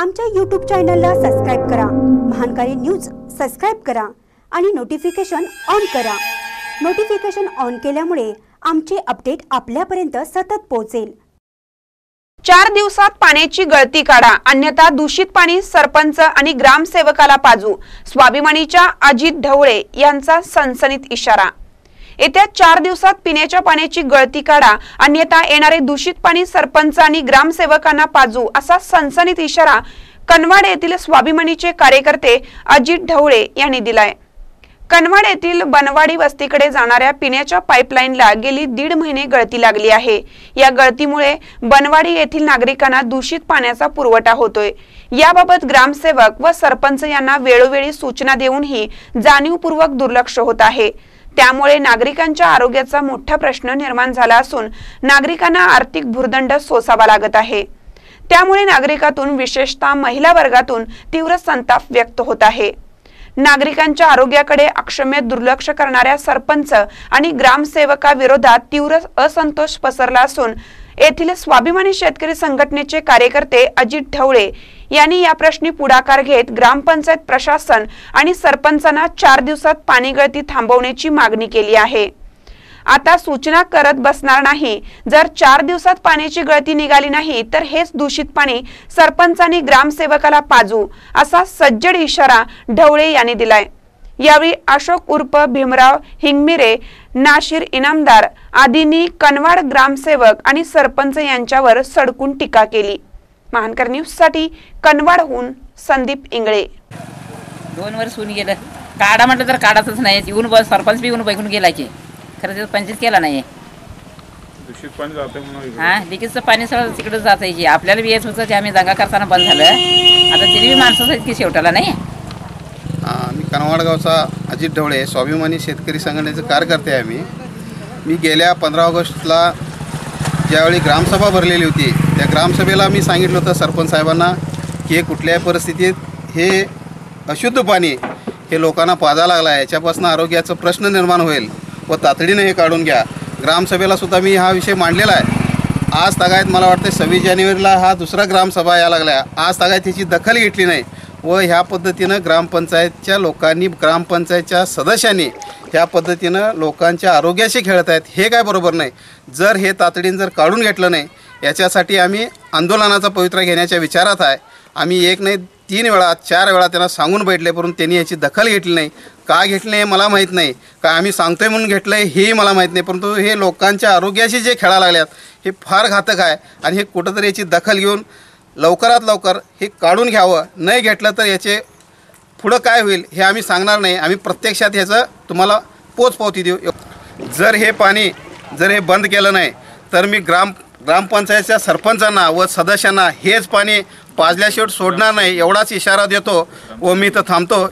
आमच्या यूट्यूब चॅनलला सबस्क्राईब करा. महानकारी न्यूज सबस्क्राईब करा आणि नोटिफिकेशन ऑन करा. नोटिफिकेशन ऑन केल्यामुळे आमचे अपडेट आपल्यापर्यंत सतत पोहोचेल. चार दिवसात पाण्याची गळती काढा. अन्यथा दूषित पाणी सरपंच आणि ग्रामसेवकाला पाजू. स्वाभिमानीच्या अजित ढवळे यांचा सनसनीत इशारा. येत्या चार दिवसात पिण्याच्या पाण्याची गळती काढा. अन्यथा येणारे दूषित पाणी सरपंच आणि ग्रामसेवकांना पाजू असा सनसनीत इशारा कनवाड येथील स्वाभिमानीचे कार्यकर्ते अजित ढवळे यांनी दिलाय. कनवाड येथील बनवाडी वस्तीकडे जाणाऱ्या पिण्याच्या पाईपलाईनला गेली दीड महिने गळती लागली आहे. या गळतीमुळे बनवाडी येथील नागरिकांना दूषित पाण्याचा पुरवठा होतोय. याबाबत ग्रामसेवक व सरपंच यांना वेळोवेळी सूचना देऊनही जाणीवपूर्वक दुर्लक्ष होत आहे. त्यामुळे नागरिकांच्या आरोग्याचा मोठा प्रश्न निर्माण झाला असून नागरिकांना आर्थिक भुर्दंड सोसावा लागत आहे. त्यामुळे नागरिकातून विशेषतः महिला वर्गातून तीव्र संताप व्यक्त होत आहे. नागरिकांच्या आरोग्याकडे अक्षम्य दुर्लक्ष करणाऱ्या सरपंच आणि ग्रामसेवकाविरोधात तीव्र असंतोष पसरला असून येथील स्वाभिमानी शेतकरी संघटनेचे कार्यकर्ते अजित ढवळे यांनी या प्रश्नी पुढाकार घेत ग्रामपंचायत प्रशासन आणि सरपंचांना चार दिवसात पाणी गळती थांबवण्याची मागणी केली आहे. आता सूचना करत बसणार नाही. जर चार दिवसात पाण्याची गळती निघाली नाही तर हेच दूषित पाणी सरपंच आणि ग्रामसेवकाला पाजू असा सज्जड इशारा ढवळे यांनी दिलाय. यावेळी अशोक उर्फ भीमराव हिंगमिरे नाशिर इनामदार आदींनी कनवाड ग्रामसेवक आणि सरपंच यांच्यावर सडकून टीका केली. महानकर न्यूजसाठी कनवाडहून संदीप इंगळे. दोन वर्ष होऊन गेलं. काढा म्हटलं तर काढाच नाही. येऊन सरपंच बी येऊन बघून गेला की. खरं ते पंचायत केला नाही दूषित पाणी जाते म्हणून इकडे. हा लिकेजचं पाणी सगळं तिकडे जात आहे की आपल्याला बी येत होतं ते आम्ही दंगा करताना बंद झालं. आता तिने बी माणसं आहेत की शेवटाला नाही? मी कनवाड गावचा अजित ढवळे स्वाभिमानी शेतकरी संघटनेचे कार्यकर्ते आहे मी. मी गेल्या पंधरा ऑगस्टला ज्यावेळी ग्रामसभा भरलेली होती त्या ग्रामसभेला मी सांगितलं होतं सरपंच साहेबांना की हे कुठल्याही परिस्थितीत हे अशुद्ध पाणी हे लोकांना पाजा लागला आहे. याच्यापासून आरोग्याचा प्रश्न निर्माण होईल. व तातडीनं हे काढून घ्या. ग्रामसभेला सुद्धा मी हा विषय मांडलेला आहे. आज तागायत मला वाटतं सव्वीस जानेवारीला हा दुसरा ग्रामसभा या लागल्या. आज तागायत त्याची दखल घेतली नाही व ह्या पद्धतीनं ग्रामपंचायतच्या लोकांनी ग्रामपंचायतच्या सदस्यांनी ह्या पद्धतीनं लोकांच्या आरोग्याशी खेळत आहेत हे काय बरोबर नाही. जर हे तातडीनं जर काढून घेतलं नाही याच्यासाठी आम्ही आंदोलनाचा पवित्रा घेण्याच्या विचारात आहे. आम्ही एक नाही तीन वेळा चार वेळा त्यांना सांगून बैठले परंतु त्यांनी याची दखल घेतली नाही. का घेतले हे मला माहीत नाही. का आम्ही सांगतोय म्हणून घेतलं आहे हेही मला माहीत नाही. परंतु हे लोकांच्या आरोग्याशी जे खेळा लागल्यात हे फार घातक आहे. आणि हे कुठंतरी याची दखल घेऊन लवकरात लवकर हे काढून घ्यावं. नाही घेतलं तर याचे पुढं काय होईल हे आम्ही सांगणार नाही. आम्ही प्रत्यक्षात ह्याचं तुम्हाला पोचपावती देऊ. जर हे पाणी जर हे बंद केलं नाही तर मी ग्राम ग्रामपंचायतच्या सरपंचांना व सदस्यांना हेच पाणी पाजल्याशिवाय सोडणार नाही. एवढाच इशारा देतो व मी तर थांबतो.